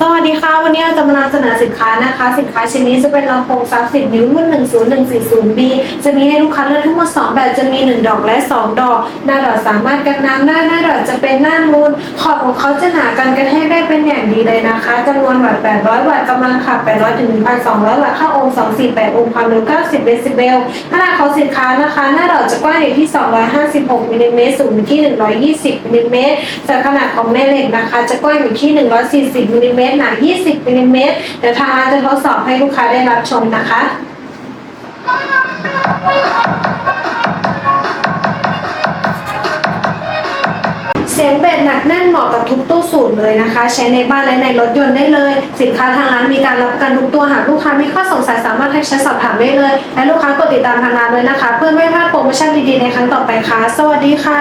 สวัสดีค่ะ วันนี้เราจะมานำเสนอสินค้านะคะ สินค้าชิ้นนี้จะเป็นลำโพงซับสิบนิ้วรุ่น 10140B จะมีให้ลูกค้าเลือกทั้งหมด2แบบจะมี 1 ดอกและ 2 ดอก หน้าดอกสามารถกันน้ำได้หน้าดอกจะเป็นหน้านูนขอบของเขาจะหนากันกระแทกได้แอย่างดีเลยนะคะจำนวนวัตต์ 800 วัตต์กำลังขับ 800 ถึง 1,200 วัตต์ ค่าโอห์ม248 โอห์มความเร็ว 90 เดซิเบลขนาดของสินค้านะคะ หน้าดอกจะกว้างอยู่ที่ 256 มิลลิเมตร สูงอยู่ที่ 120 มิลลิเมตรส่วนขนาดของแม่เหล็กนะคะ จะกว้างอยู่ที่ 140 มิลลิเมตร หนา 20 มิลลิเมตร เดี๋ยวทางร้านจะทดสอบให้ลูกค้าได้รับชมนะคะ เสียงเบสหนักแน่นเหมาะกับทุกตู้สูตรเลยนะคะ ใช้ในบ้านและในรถยนต์ได้เลย สินค้าทางร้านมีการรับประกันทุกตัวหากลูกค้ามีข้อสงสัยสามารถทักแชทสอบถามได้เลย และลูกค้ากดติดตามทางร้านเลยนะคะ เพื่อไม่พลาดโปรโมชั่นดีๆในครั้งต่อไปค่ะ สวัสดีค่ะ